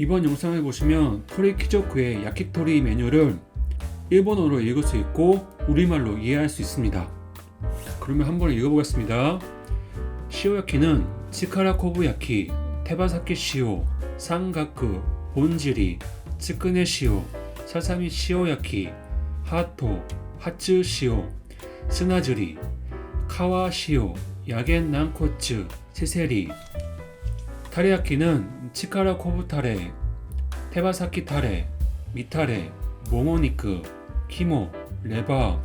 이번 영상을 보시면 토리 키조쿠의 야키토리 메뉴를 일본어로 읽을 수 있고 우리말로 이해할 수 있습니다. 그러면 한번 읽어보겠습니다. 시오야키는 치카라 코부야키, 테바사키 시오, 상가쿠, 본지리, 츠크네 시오, 사사미 시오야키, 하토, 하츠 시오, 스나즈리, 카와 시오, 야겐 난코츠, 세세리, 타리야키는 치카라 코브 타레, 테바사키 타레, 미타레, 모모니크, 키모, 레바,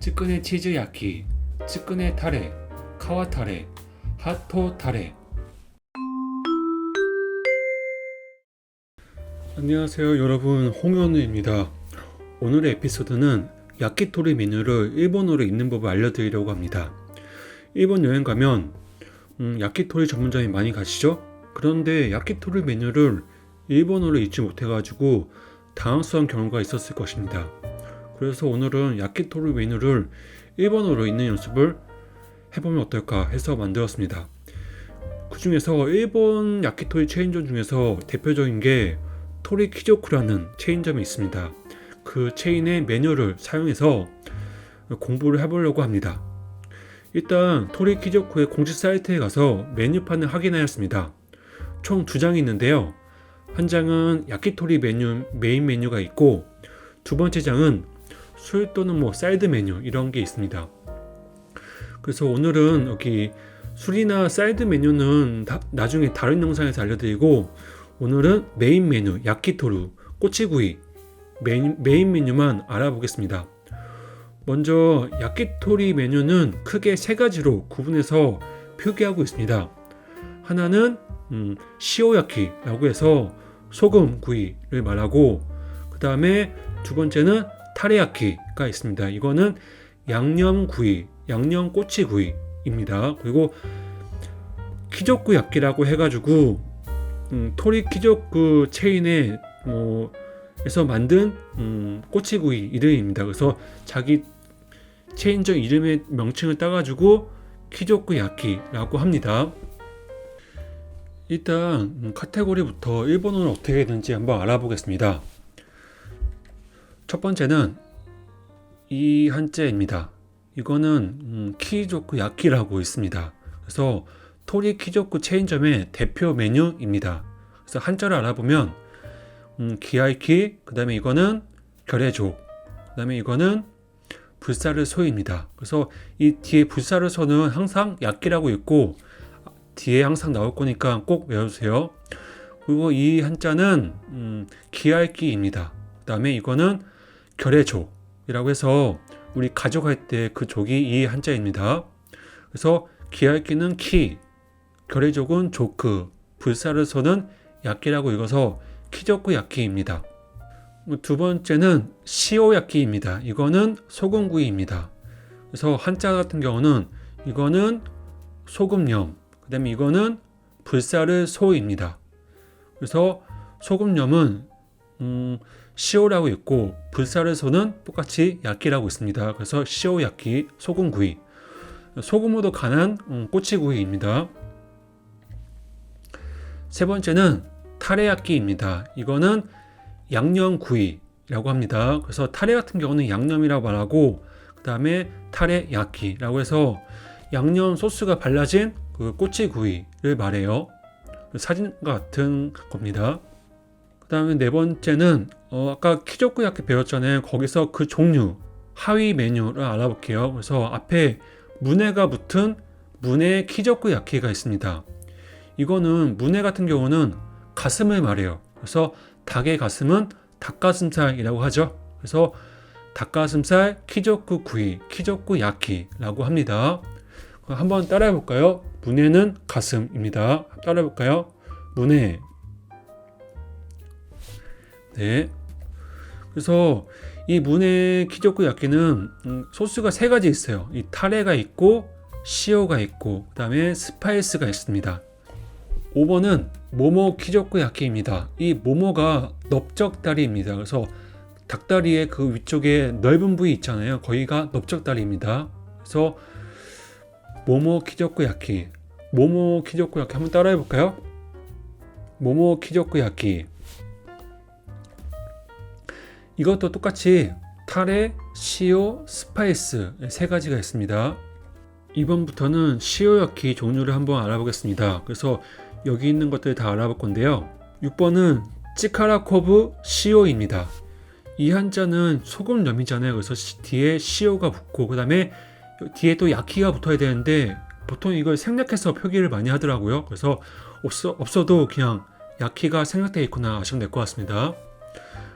츠크네 치즈 야키, 츠크네 타레, 카와 타레, 하토 타레. 안녕하세요 여러분 홍현우입니다. 오늘의 에피소드는 야키토리 메뉴를 일본어로 읽는 법을 알려드리려고 합니다. 일본 여행 가면 음, 야키토리 전문점이 많이 가시죠? 그런데 야키토리 메뉴를 일본어로 읽지 못해가지고 당황스러운 경우가 있었을 것입니다. 그래서 오늘은 야키토리 메뉴를 일본어로 읽는 연습을 해보면 어떨까 해서 만들었습니다. 그 중에서 일본 야키토리 체인점 중에서 대표적인 게 토리 키조쿠라는 체인점이 있습니다. 그 체인의 메뉴를 사용해서 공부를 해보려고 합니다. 일단 토리 키조쿠의 공식 사이트에 가서 메뉴판을 확인하였습니다. 총 두 장이 있는데요. 한 장은 야키토리 메뉴 메인 메뉴가 있고 두 번째 장은 술 또는 뭐 사이드 메뉴 이런 게 있습니다. 그래서 오늘은 여기 술이나 사이드 메뉴는 다, 나중에 다른 영상에서 알려드리고 오늘은 메인 메뉴 야키토루 꼬치구이 메인, 메인 메뉴만 알아보겠습니다. 먼저 야키토리 메뉴는 크게 세 가지로 구분해서 표기하고 있습니다. 하나는 음, 시오야키라고 해서 소금 구이를 말하고 그 다음에 두 번째는 타레야키가 있습니다. 이거는 양념 구이, 양념 꼬치 구이입니다. 그리고 키조쿠 야키라고 해가지고 음, 토리 키조쿠 체인의 뭐 에서 만든 음, 꼬치구이 이름입니다. 그래서 자기 체인점 이름의 명칭을 따가지고 키조쿠 야키라고 합니다. 일단 음, 카테고리부터 일본어는 어떻게 되는지 한번 알아보겠습니다. 첫 번째는 이 한자입니다. 이거는 음, 키조쿠 야키라고 있습니다. 그래서 토리 키조쿠 체인점의 대표 메뉴입니다. 그래서 한자를 알아보면 음, 기아이키, 그 다음에 이거는 결해족, 그 다음에 이거는 불사르 소입니다. 그래서 이 뒤에 불사르 소는 항상 약기라고 있고 뒤에 항상 나올 거니까 꼭 외워주세요. 그리고 이 한자는 음, 기아이키입니다. 그 다음에 이거는 결해족이라고 해서 우리 가족할 때그 족이 이 한자입니다. 그래서 기아이키는 키, 결해족은 조크, 불사르 소는 약기라고 읽어서 키조쿠 야키입니다. 두 번째는 시오야키입니다. 이거는 소금구이입니다. 그래서 한자 같은 경우는 이거는 소금염, 그 다음에 이거는 불사르 소입니다. 그래서 소금염은 음, 시오라고 있고 불사르 소는 똑같이 야키라고 있습니다. 그래서 시오야키, 소금구이. 소금으로 간한 음, 꼬치구이입니다. 세 번째는 타레야끼입니다. 이거는 양념구이라고 합니다. 그래서 타레 같은 경우는 양념이라고 말하고 그 다음에 타레야끼라고 해서 양념 소스가 발라진 그 꼬치구이를 말해요. 사진 같은 겁니다. 그 다음에 네 번째는 어, 아까 키조쿠야끼 배웠잖아요. 거기서 그 종류 하위 메뉴를 알아볼게요. 그래서 앞에 문해가 붙은 문해 키조쿠야끼가 있습니다. 이거는 문해 같은 경우는 가슴을 말해요. 그래서 닭의 가슴은 닭가슴살이라고 하죠. 그래서 닭가슴살 키조쿠 구이, 키조쿠 야키라고 합니다. 한번 따라해 볼까요? 문해는 가슴입니다. 따라해 볼까요? 문해. 네. 그래서 이 문해 키조쿠 야키는 음, 소스가 세 가지 있어요. 이 타레가 있고 시오가 있고 그다음에 스파이스가 있습니다. 5번은 모모 키조쿠 야키입니다. 이 모모가 넓적다리입니다. 그래서 닭다리의 그 위쪽에 넓은 부위 있잖아요. 거기가 넓적다리입니다. 그래서 모모 키조쿠 야키, 모모 키조쿠 야키 한번 따라해 볼까요? 모모 키조쿠 야키. 이것도 똑같이 타레, 시오, 스파이스 세 가지가 있습니다. 이번부터는 시오야키 종류를 한번 알아보겠습니다. 그래서 여기 있는 것들 다 알아볼 건데요. 6번은 찌카라코브 시오입니다. 이 한자는 소금 염이잖아요. 그래서 시- 뒤에 시오가 붙고 그 다음에 뒤에 또 야키가 붙어야 되는데 보통 이걸 생략해서 표기를 많이 하더라고요. 그래서 없어, 없어도 그냥 야키가 생략되어 있구나 아시면 될 것 같습니다.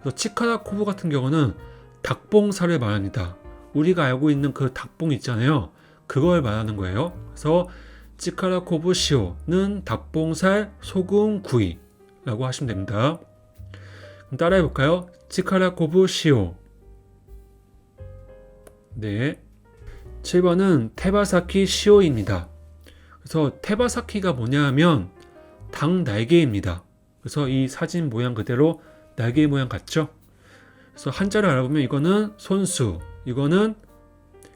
그래서 치카라코브 같은 경우는 닭봉살을 말합니다. 우리가 알고 있는 그 닭봉 있잖아요. 그걸 말하는 거예요. 그래서 치카라 코브 시오는 닭봉살 소금 구이라고 하시면 됩니다. 그럼 따라해 볼까요? 치카라 코브 시오. 네. 7번은 테바사키 시오입니다. 그래서 테바사키가 뭐냐 하면 닭 날개입니다. 그래서 이 사진 모양 그대로 날개 모양 같죠? 그래서 한자를 알아보면 이거는 손수, 이거는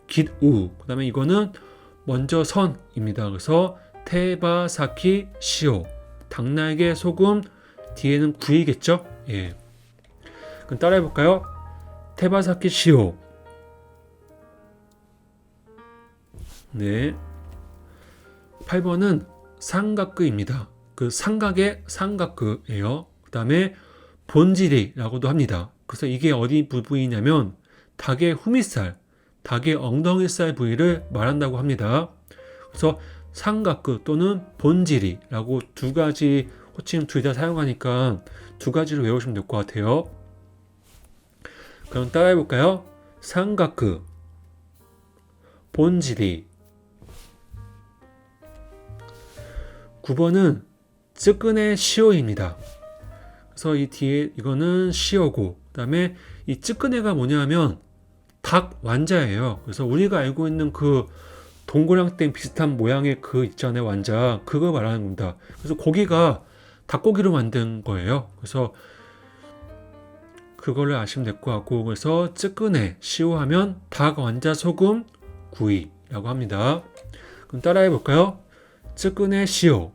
깃우, 그 다음에 이거는 먼저 선입니다. 그래서 테바사키 시오, 닭날개 소금, 뒤에는 구이겠죠? 예. 그럼 따라해 볼까요? 테바사키 시오. 네. 8번은 삼각구입니다. 그 삼각의 삼각구예요. 그 다음에 본질이라고도 합니다. 그래서 이게 어디 부분이냐면 닭의 후미살, 닭의 엉덩이살 부위를 말한다고 합니다. 그래서 삼각구 또는 본질이라고 두 가지 호칭 둘 다 사용하니까 두 가지로 외우시면 될 것 같아요. 그럼 따라해 볼까요? 삼각구, 본질이. 9번은 쯔끈의 시오입니다. 그래서 이 뒤에 이거는 시오고 그다음에 이 쯔끈해가 뭐냐면 닭 완자예요. 그래서 우리가 알고 있는 그 동그랑땡 비슷한 모양의 그 있잖아요 완자 그거 말하는 겁니다. 그래서 고기가 닭고기로 만든 거예요. 그래서 그거를 아시면 될 것 같고 그래서 쯔끈해 시오하면 닭 완자 소금 구이라고 합니다. 그럼 따라해 볼까요? 쯔끈해 시오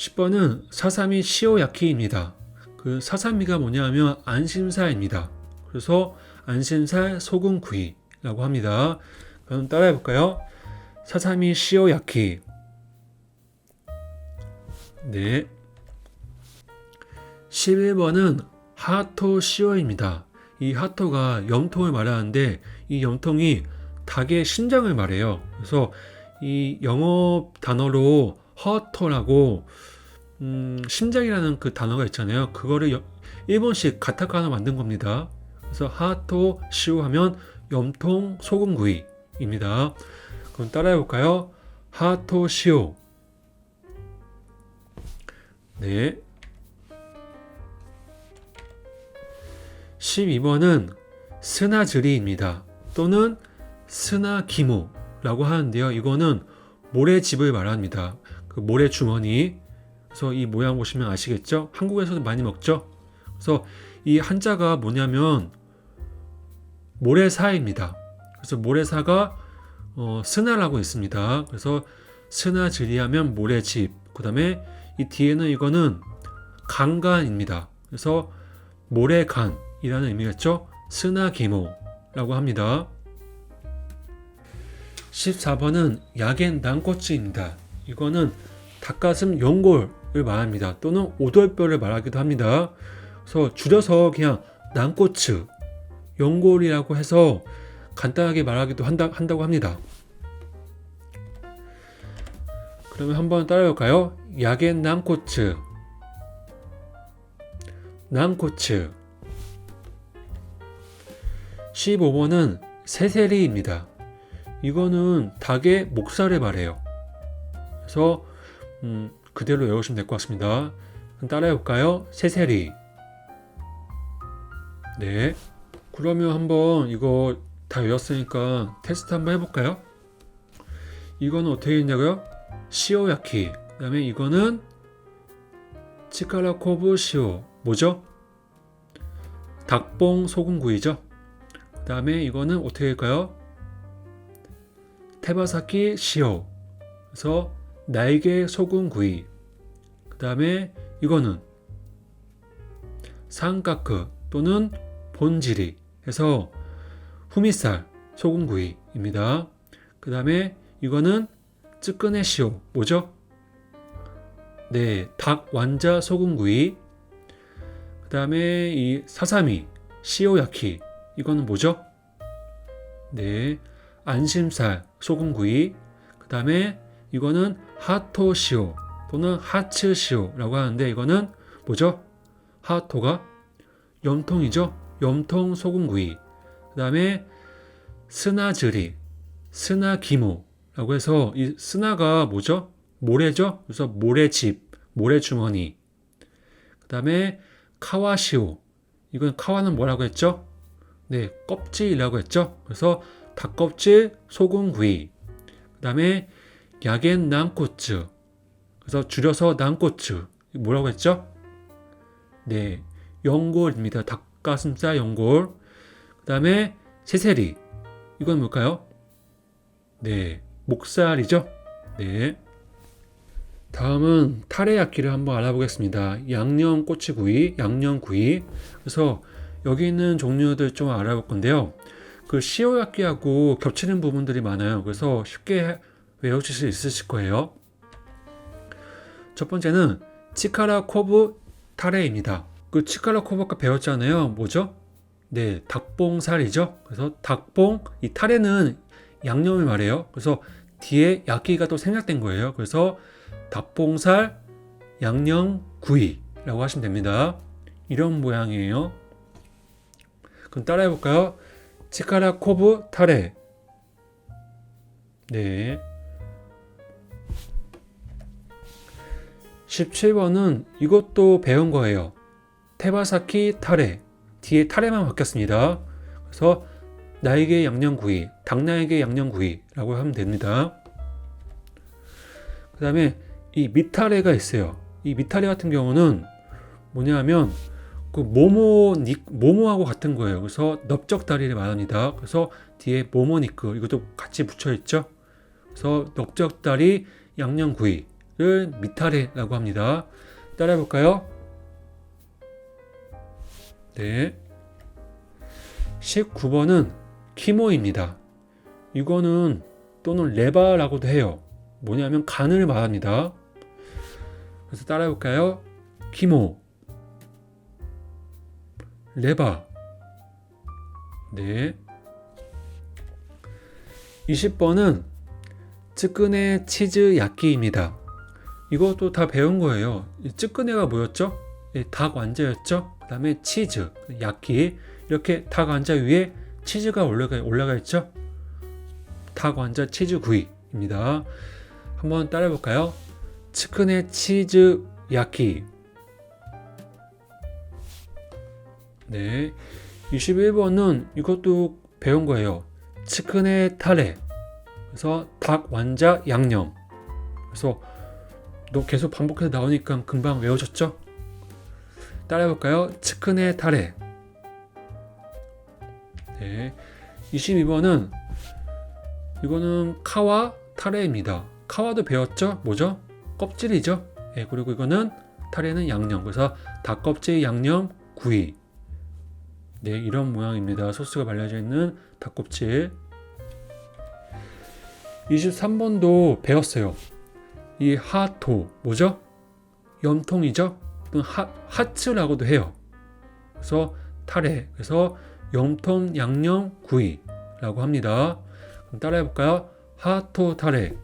10번은 사사미 시오야키입니다. 그 사사미가 뭐냐면 안심살입니다. 그래서 안심살 소금구이라고 합니다. 그럼 따라해 볼까요? 사사미 시오야키. 네. 11번은 하토 시오입니다. 이 하토가 염통을 말하는데 이 염통이 닭의 심장을 말해요. 그래서 이 영어 단어로 허토라고 음, 심장이라는 그 단어가 있잖아요. 그거를 여- 일본식 가타카나 만든 겁니다. 그래서 하토 시오 하면 염통 소금구이입니다. 그럼 따라해 볼까요? 하토 시오. 네. 12번은 스나즈리입니다. 또는 스나기모라고 하는데요. 이거는 모래집을 말합니다. 그 모래 주머니. 그래서 이 모양 보시면 아시겠죠? 한국에서도 많이 먹죠? 그래서 이 한자가 뭐냐면 모래사입니다. 그래서 모래사가 어, 스나라고 있습니다. 그래서 스나즈리하면 모래집. 그 다음에 이 뒤에는 이거는 강간입니다. 그래서 모래간이라는 의미겠죠? 스나기모라고 합니다. 14번은 야겐 난꼬치입니다. 이거는 닭가슴 연골을 말합니다. 또는 오돌뼈를 말하기도 합니다. 그래서 줄여서 그냥 난꼬츠, 연골이라고 해서 간단하게 말하기도 한다, 한다고 합니다. 그러면 한번 따라해볼까요? 야겐 난꼬츠, 난꼬츠. 15번은 세세리입니다. 이거는 닭의 목살을 말해요. 그래서 음, 그대로 외우시면 될 것 같습니다. 따라해 볼까요? 세세리. 네. 그러면 한번 이거 다 외웠으니까 테스트 한번 해볼까요? 이거는 어떻게 했냐고요? 시오야키. 그 다음에 이거는 치카라코브 시오. 뭐죠? 닭봉 소금구이죠. 그 다음에 이거는 어떻게 할까요? 테바사키 시오. 그래서 날개 소금 구이. 그 다음에 이거는 산가크 또는 본지리 해서 후미살 소금 구이입니다. 그 다음에 이거는 쯔끄네 시오 뭐죠? 네, 닭 완자 소금 구이. 그 다음에 이 사사미 시오야키 이거는 뭐죠? 네, 안심살 소금 구이. 그 다음에 이거는 하토시오 또는 하츠시오라고 하는데 이거는 뭐죠? 하토가 염통이죠. 염통 소금구이. 그 다음에 스나즈리, 스나기모라고 해서 이 스나가 뭐죠? 모래죠. 그래서 모래집, 모래주머니. 그 다음에 카와시오. 이건 카와는 뭐라고 했죠? 네, 껍질이라고 했죠. 그래서 닭껍질 소금구이. 그 다음에 야겐 난꼬츠. 그래서 줄여서 난꼬츠. 뭐라고 했죠? 네, 연골입니다. 닭가슴살 연골. 그 다음에 세세리. 이건 뭘까요? 네, 목살이죠. 네. 다음은 타레야키를 한번 알아보겠습니다. 양념 꼬치구이, 양념 구이. 그래서 여기 있는 종류들 좀 알아볼 건데요. 그 시오야끼하고 겹치는 부분들이 많아요. 그래서 쉽게 외우실 수 있으실 거예요. 첫 번째는 치카라 코브 타레입니다. 그 치카라 코브 아까 배웠잖아요. 뭐죠? 네, 닭봉살이죠. 그래서 닭봉, 이 타레는 양념을 말해요. 그래서 뒤에 야끼가 또 생략된 거예요. 그래서 닭봉살 양념 구이라고 하시면 됩니다. 이런 모양이에요. 그럼 따라해 볼까요? 치카라 코브 타레. 네. 17번은 이것도 배운 거예요. 테바사키 타레. 뒤에 타레만 바뀌었습니다. 그래서 나에게 양념구이, 닭나에게 양념구이라고 하면 됩니다. 그 다음에 이 미타레가 있어요. 이 미타레 같은 경우는 뭐냐면 그 모모 니 모모하고 같은 거예요. 그래서 넓적 다리를 말합니다. 그래서 뒤에 모모니크 이것도 같이 붙여 있죠. 그래서 넓적 다리 양념구이 를 미타레라고 합니다. 따라해 볼까요? 네. 19번은 키모입니다. 이거는 또는 레바라고도 해요. 뭐냐면 간을 말합니다. 그래서 따라해 볼까요? 키모 레바 네 20번은 쯔끄네 치즈 야끼입니다. 이것도 다 배운 거예요. 이 쯔끄네가 뭐였죠? 예, 닭 완자였죠? 그 다음에 치즈, 야끼 이렇게 닭 완자 위에 치즈가 올라가, 올라가 있죠? 닭 완자 치즈 구이입니다. 한번 따라해 볼까요? 츠크네 치즈 야끼. 네. 21번은 이것도 배운 거예요. 츠크네 타레. 그래서 닭 완자 양념. 그래서 너 계속 반복해서 나오니까 금방 외워졌죠? 따라해 볼까요? 츠크네 타레. 네. 22번은 이거는 카와 타레입니다. 카와도 배웠죠? 뭐죠? 껍질이죠? 예, 그리고 이거는 타레는 양념. 그래서 닭껍질 양념 구이. 네, 이런 모양입니다. 소스가 발라져 있는 닭껍질. 23번도 배웠어요. 이 하토 뭐죠? 염통이죠? 또는 하, 하츠라고도 해요. 그래서 타레. 그래서 염통 양념 구이라고 합니다. 그럼 따라해 볼까요? 하토 타레.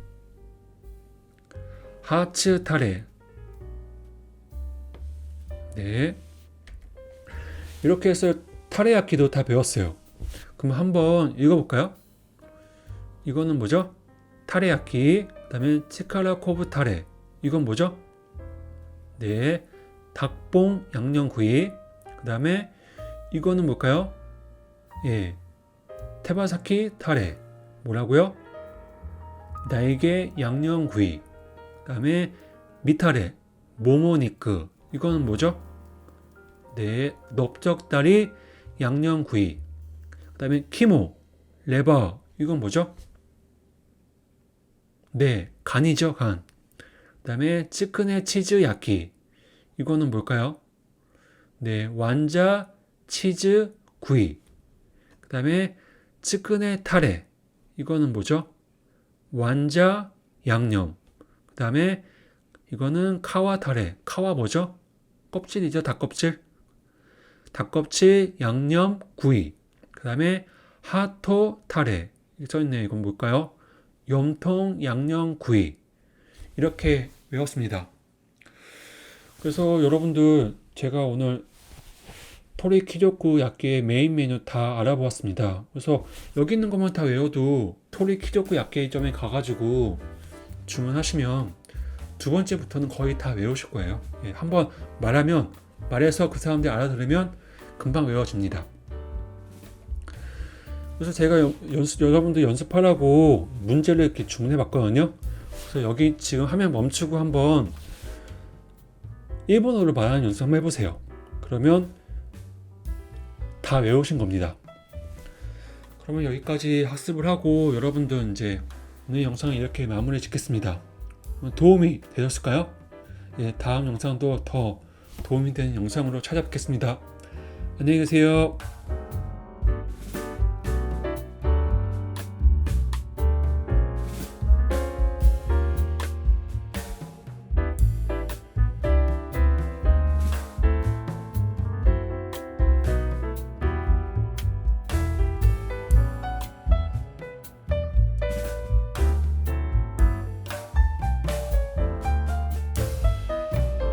하츠 타레. 네. 이렇게 해서 타레야키도 다 배웠어요. 그럼 한번 읽어볼까요? 이거는 뭐죠? 타레야키, 그 다음에 치카라 코브 타레. 이건 뭐죠? 네. 닭봉 양념구이. 그 다음에 이거는 뭘까요? 예. 테바사키 타레. 뭐라고요? 나에게 양념구이. 그 다음에 미타레, 모모니크. 이거는 뭐죠? 네, 넓적다리 양념구이. 그 다음에 키모, 레버. 이건 뭐죠? 네, 간이죠, 간. 그 다음에 찌크네 치즈 야키. 이거는 뭘까요? 네, 완자 치즈 구이. 그 다음에 츠크네 타레. 이거는 뭐죠? 완자 양념. 그 다음에 이거는 카와 타레. 카와 뭐죠? 껍질이죠. 닭껍질. 닭껍질 양념 구이. 그 다음에 하토 타레. 여기 써있네요. 이건 뭘까요? 염통 양념 구이. 이렇게 외웠습니다. 그래서 여러분들 제가 오늘 토리 키조쿠 야끼의 메인 메뉴 다 알아보았습니다. 그래서 여기 있는 것만 다 외워도 토리 키조쿠 야끼점에 가가지고 주문하시면 두 번째부터는 거의 다 외우실 거예요. 예, 한번 말하면 말해서 그 사람들이 알아들으면 금방 외워집니다. 그래서 제가 연- 연습, 여러분들 연습하라고 문제를 이렇게 주문해 봤거든요. 그래서 여기 지금 화면 멈추고 한번 일본어로 말하는 연습 한번 해보세요. 그러면 다 외우신 겁니다. 그러면 여기까지 학습을 하고 여러분들 이제 오늘 영상을 이렇게 마무리 짓겠습니다. 도움이 되셨을까요? 예, 다음 영상도 더 도움이 되는 영상으로 찾아뵙겠습니다. 안녕히 계세요.